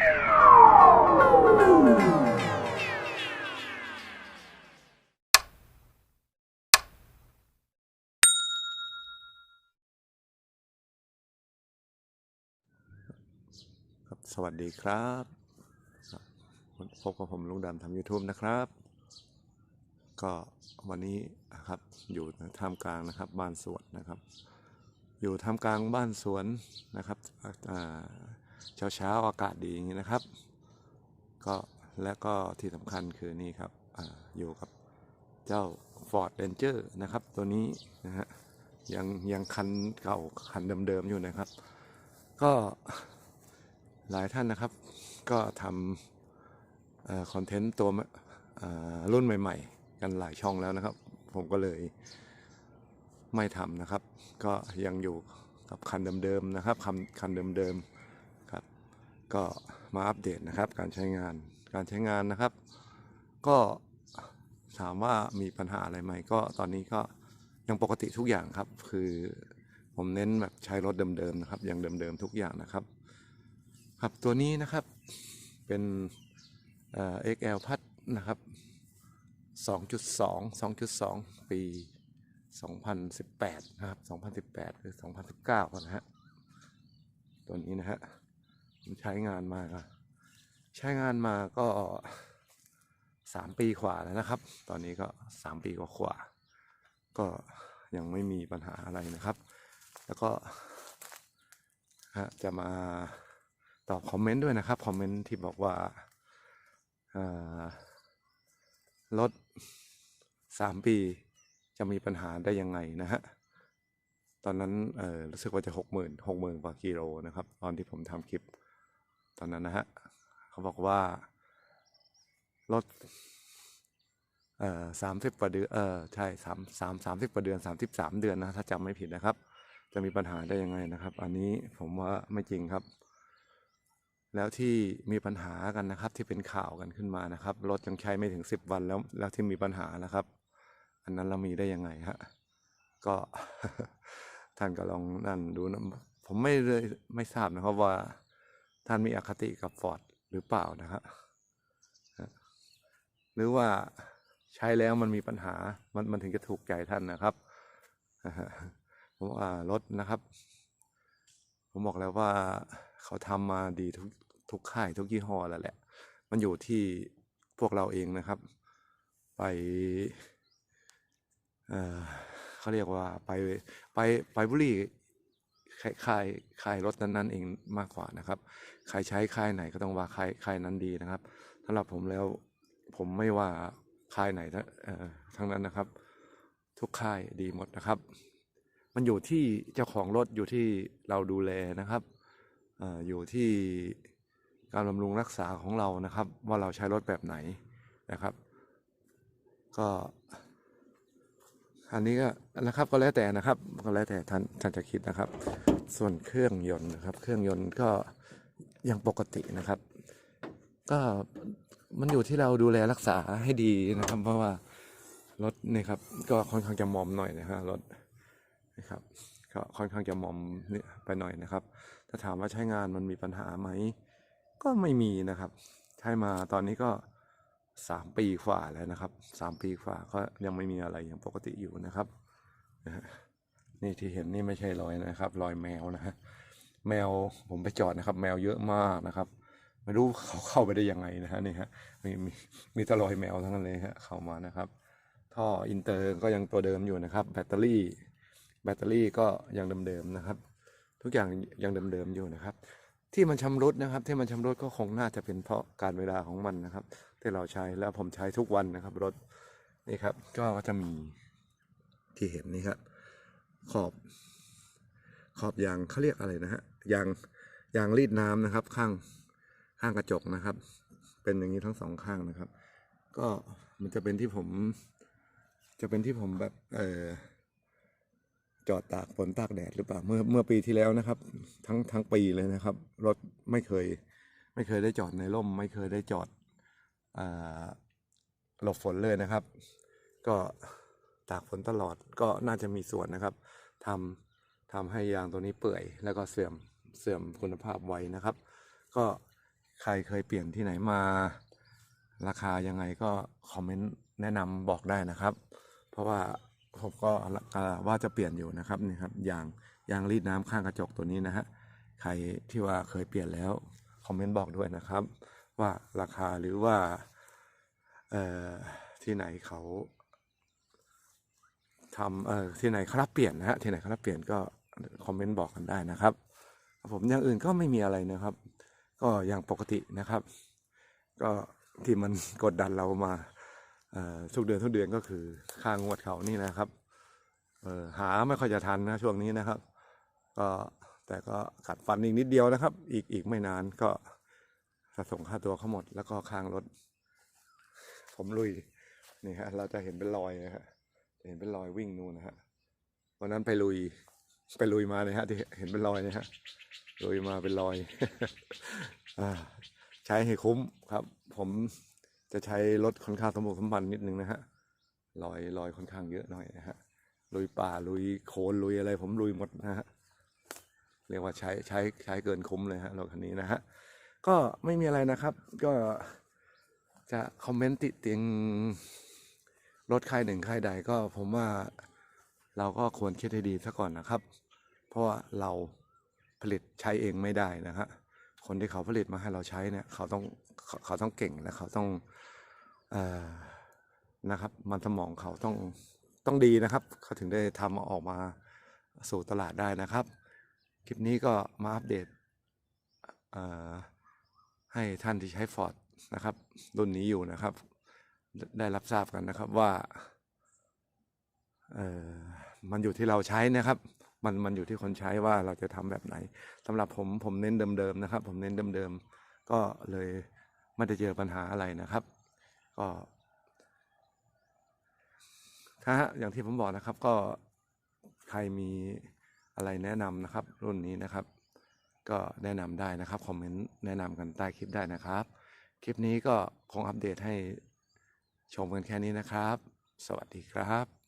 สวัสดีครับพบกับผมลุงดำทำ YouTube นะครับ ก็วันนี้นะครับอยู่ท่ามกลางนะครับบ้านสวนนะครับ อยู่ท่ามกลางบ้านสวนนะครับ เช้าเช้าๆอากาศดีอย่างนี้นะครับก็และก็ที่สำคัญคือนี่ครับออยู่กับเจ้า Ford Ranger นะครับ ตัวนี้นะฮะยังยังคันเก่าคันเดิมๆอยู่นะครับ ก็หลายท่านนะครับ ก็ทำคอนเทนต์ตัวรุ่นใหม่ ๆ กันหลายช่องแล้วนะครับ ผมก็เลยไม่ทำนะครับ ก็ยังอยู่กับคันเดิมๆนะครับคันคันเดิมๆ ก็มาอัปเดตนะครับ การใช้งานการใช้งานนะครับ ก็ถามว่ามีปัญหาอะไรไหมก็ตอนนี้ก็ยังปกติทุกอย่างครับ คือผมเน้นแบบใช้รถเดิมๆนะครับยังเดิมๆทุกอย่างนะครับ ครับตัวนี้นะครับเป็นเอ่อ XL พัดนะครับ 2.2 2.2 ปี 2018 นะครับ 2018 หรือ 2019 นะฮะ ตัวนี้นะฮะ ใช้งานมาก็ใช้งานมาก็3ปีกว่าแล้วนะครับ ตอนนี้ก็3ปีกว่าๆก็ยังไม่มีปัญหาอะไรนะครับ แล้วก็จะมาตอบคอมเมนต์ด้วยนะครับ คอมเมนต์ที่บอกว่ารถสามปีจะมีปัญหาได้ยังไงนะฮะ ตอนนั้นรู้สึกว่าจะหกหมื่นหกหมื่นกว่ากิโลนะครับ ตอนที่ผมทำคลิป ตอนนั้นนะฮะเขาบอกว่ารถเอ่อสามสิบกว่าเดือนเออใช่สามสามสามสิบกว่าเดือนสามสิบสามเดือนนะถ้าจำไม่ผิดนะครับ จะมีปัญหาได้ยังไงนะครับ อันนี้ผมว่าไม่จริงครับ แล้วที่มีปัญหากันนะครับ ที่เป็นข่าวกันขึ้นมานะครับรถยังใช้ไม่ถึงสิบวันแล้วแล้วที่มีปัญหานะครับ อันนั้นเรามีได้ยังไงฮะก็ท่านก็ลองนั่นดูนะผมไม่เลยไม่ทราบนะครับว่า ท่านมีอคติกับฟอร์ดหรือเปล่านะฮะหรือว่าใช้แล้วมันมีปัญหามันมันถึงจะถูกใจท่านนะครับผมว่ารถนะครับ ผมบอกแล้วว่าเขาทำมาดีทุกทุกค่ายทุกยี่ห้อแล้วแหละ มันอยู่ที่พวกเราเองนะครับ ไปเเขาเรียกว่าไปไปไปบุรี ค่ายค่ายรถนั้นๆเองมากกว่านะครับ ใครใช้ค่ายไหนก็ต้องว่าค่ายค่ายนั้นดีนะครับสำหรับผมแล้วผมไม่ว่าค่ายไหนทั้งนั้นนะครับ ทุกค่ายดีหมดนะครับ มันอยู่ที่เจ้าของรถอยู่ที่เราดูแลนะครับออยู่ที่การบำรุงรักษาของเรานะครับ ว่าเราใช้รถแบบไหนนะครับ ก็ อันนี้ก็นะครับก็แล้วแต่นะครับก็แล้วแต่ท่านท่านจะคิดนะครับ ส่วนเครื่องยนต์นะครับ เครื่องยนต์ก็ยังปกตินะครับ ก็มันอยู่ที่เราดูแลรักษาให้ดีนะครับ เพราะว่ารถนี่ครับ ก็ค่อนข้างจะมอมหน่อยนะฮะรถนะครับก็ค่อนข้างจะมอมเนี่ยไปหน่อยนะครับ ถ้าถามว่าใช้งานมันมีปัญหาไหมก็ไม่มีนะครับ ใช้มาตอนนี้ก็ สามปีฝ่าแล้วนะครับสามปีฝ่าก็ยังไม่มีอะไรอยังปกติอยู่นะครับนี่ที่เห็นนี่ไม่ใช่รอยนะครับ รอยแมวนะฮะแมวผมไปจอดนะครับ แมวเยอะมากนะครับ ไม่รู้เขาเข้าไปได้ยังไงนะฮะนี่ฮะมีมีมีแตรอยแมวทั้งนั้นเลยฮะเข้ามานะครับ ท่ออินเตอร์ก็ยังตัวเดิมอยู่นะครับ แบตเตอรี่ แบตเตอรี่ก็ยังเดิมๆนะครับ ทุกอย่างยังเดิมๆอยู่นะครับ ที่มันชำรุดนะครับ ที่มันชำรุดก็คงน่าจะเป็นเพราะการเวลาของมันนะครับ ที่เราใช้แล้วผมใช้ทุกวันนะครับ รถนี่ครับ ก็จะมีที่เห็นนี่ครับ ขอบ ขอบยางเขาเรียกอะไรนะฮะยางยางรีดน้ำนะครับ ข้างข้างกระจกนะครับ เป็นอย่างนี้ทั้งสองข้างนะครับ ก็มันจะเป็นที่ผม จะเป็นที่ผมแบบเออ จอดตากฝนตากแดดหรือเปล่าเมื่อเมื่อปีที่แล้วนะครับ ทั้งทั้งปีเลยนะครับ รถไม่เคย ไม่เคยได้จอดในร่ม ไม่เคยได้จอดหลบฝนเลยนะครับ ก็ตากฝนตลอดก็น่าจะมีส่วนนะครับทำทำให้ยางตัวนี้เปื่อย แล้วก็เสื่อมเสื่อมคุณภาพไวนะครับ ก็ใครเคยเปลี่ยนที่ไหนมา ราคายังไงก็คอมเมนต์แนะนำบอกได้นะครับ เพราะว่า ผมก็ว่าจะเปลี่ยนอยู่นะครับนี่ครับยางยางรีดน้ำข้างกระจกตัวนี้นะฮะใครที่ว่าเคยเปลี่ยนแล้วคอมเมนต์บอกด้วยนะครับ ว่าราคาหรือว่าเอ่อที่ไหนเขาทำเอ่อที่ไหนเขารับเปลี่ยนนะฮะที่ไหนเขารับเปลี่ยนก็คอมเมนต์บอกกันได้นะครับ ผมอย่างอื่นก็ไม่มีอะไรนะครับ ก็อย่างปกตินะครับ ก็ที่มันกดดันเรามา ทุกเดือนทุกเดือนก็คือค่างวดเขานี่นะครับเออหาไม่ค่อยจะทันนะช่วงนี้นะครับ ก็แต่ก็กัดฟันอีกนิดเดียวนะครับ อีกอีกไม่นานก็จะส่งค่าตัวเขาหมด แล้วก็ค้างรถ ผมลุยนี่ฮะเราจะเห็นเป็นรอยนะฮะจะเห็นเป็นรอยวิ่งนู่นนะฮะวันนั้นไปลุย ไปลุยมาเลยฮะที่เห็นเป็นรอยนะฮะลุยมาเป็นรอยอใช้ให้คุ้มครับ ผม จะใช้รถค่อนข้างสมบุกสมบันนิดนึงนะฮะรอยรอยค่อนข้างเยอะหน่อยนะฮะลุยป่าลุยโคลนลุยอะไรผมลุยหมดนะฮะเรียกว่าใช้ใช้ใช้เกินคุ้มเลยฮะรถคันนี้นะฮะก็ไม่มีอะไรนะครับ ก็จะคอมเมนต์ติเตียงรถค่ายหนึ่งค่ายใดก็ผมว่าเราก็ควรคิดให้ดีซะก่อนนะครับ เพราะว่าเราผลิตใช้เองไม่ได้นะฮะ คนที่เขาผลิตมาให้เราใช้เนี่ย เขาต้องเขาเขาต้องเก่งและเขาต้องอนะครับ มันสมองเขาต้องต้องดีนะครับ เขาถึงได้ทำออกมาสู่ตลาดได้นะครับ คลิปนี้ก็มาอัปเดตให้ท่านที่ใช้ฟอร์ดนะครับรุ่นนี้อยู่นะครับ ได้รับทราบกันนะครับว่ามันอยู่ที่เราใช้นะครับ มันมันอยู่ที่คนใช้ว่าเราจะทำแบบไหนสำหรับผมผมเน้นเดิมๆนะครับ ผมเน้นเดิมๆก็เลยไม่ได้เจอปัญหาอะไรนะครับ ก็ถ้าอย่างที่ผมบอกนะครับก็ใครมีอะไรแนะนำนะครับ รุ่นนี้นะครับ ก็แนะนำได้นะครับคอมเมนต์แนะนำกันใต้คลิปได้นะครับ คลิปนี้ก็คงอัปเดตให้ชมกันแค่นี้นะครับ สวัสดีครับ